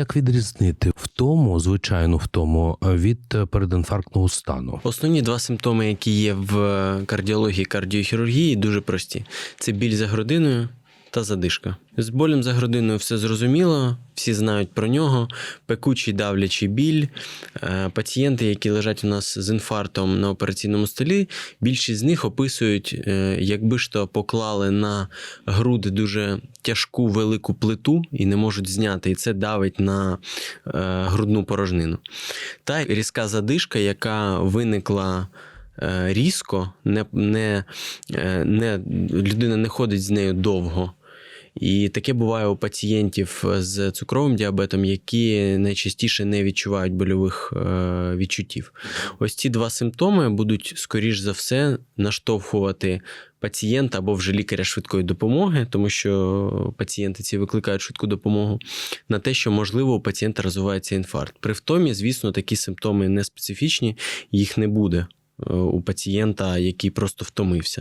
Як відрізнити втому, звичайну втому, від е, передінфарктного стану? Основні два симптоми, які є в кардіології кардіохірургії, дуже прості: це біль за грудиною та задишка. З болем за грудиною все зрозуміло, всі знають про нього. Пекучий давлячий біль. Е, Пацієнти, які лежать у нас з інфарктом на операційному столі, більшість з них описують, е, якби ж то поклали на груди дуже тяжку велику плиту і не можуть зняти, і це давить на е, грудну порожнину. Та різка задишка, яка виникла різко, не, не, е, не, людина не ходить з нею довго. І таке буває у пацієнтів з цукровим діабетом, які найчастіше не відчувають больових е, відчуттів. Ось ці два симптоми будуть, скоріш за все, наштовхувати пацієнта або вже лікаря швидкої допомоги, тому що пацієнти ці викликають швидку допомогу, на те, що можливо у пацієнта розвивається інфаркт. При втомі, звісно, такі симптоми не специфічні, їх не буде е, у пацієнта, який просто втомився.